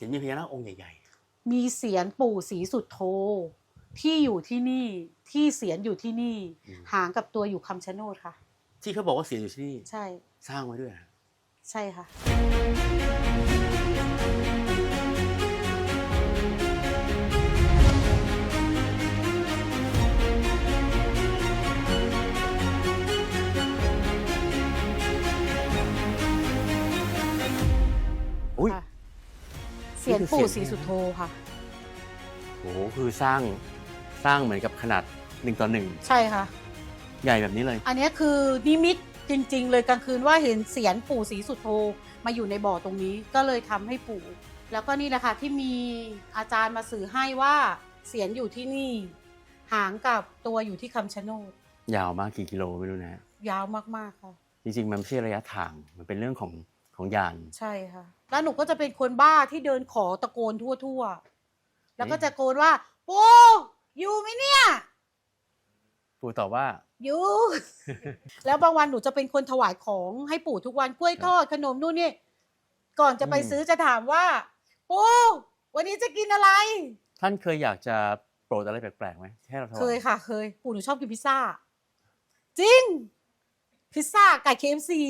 เห็นมีพญานาคองค์ใหญ่มีเสียนปู่ศรีสุดโท ที่อยู่ที่นี่ที่เสียนอยู่ที่นี่อืมหางกับตัวอยู่คำชะโนดค่ะ ๆ ที่เขาบอกว่าเสียอยู่ที่นี่ใช่สร้างไว้ด้วยนะใช่ค่ะ อุ้ยค่ะ เสียนปู่ศรีสุดโทค่ะ โอ้โหคือสร้างสร้างเหมือนกับขนาดหนึ่งต่อหนึ่งใช่ค่ะ ใหญ่แบบนี้เลย อันเนี้ยคือนิมิตจริง ๆ เลยกลางคืนว่าเห็นเสียนปู่ศรีสุดโทมาอยู่ในบ่อตรงนี้ก็เลยทำให้ปู่ แล้วก็นี่แหละค่ะที่มีอาจารย์มาสื่อให้ว่าเสียนอยู่ที่นี่ หางกับตัวอยู่ที่คำชะโนดยาวมากกี่กิโลไม่รู้นะ ยาวมากๆค่ะจริงๆมันไม่ใช่ระยะทางมันเป็นเรื่องของ ของยาน ใช่ค่ะ แล้วหนูก็จะเป็นคนบ้าที่เดินขอตะโกนทั่วๆ แล้วก็จะโกนว่า ปูอยู่ไหมเนี่ย ปู่ตอบว่า อยู่ แล้วบางวันหนูจะเป็นคนถวายของให้ปู่ทุกวันกล้วยทอดขนมนู่นนี่ ก่อนจะไปอืมซื้อจะถามว่า ปูวันนี้จะกินอะไร ท่านเคยอยากจะโปรดอะไรแปลกๆไหมให้เราถวายเคยค่ะ เคย ปู่หนูชอบกินพิซซ่า จริง พิซซ่าไก่เคฟซี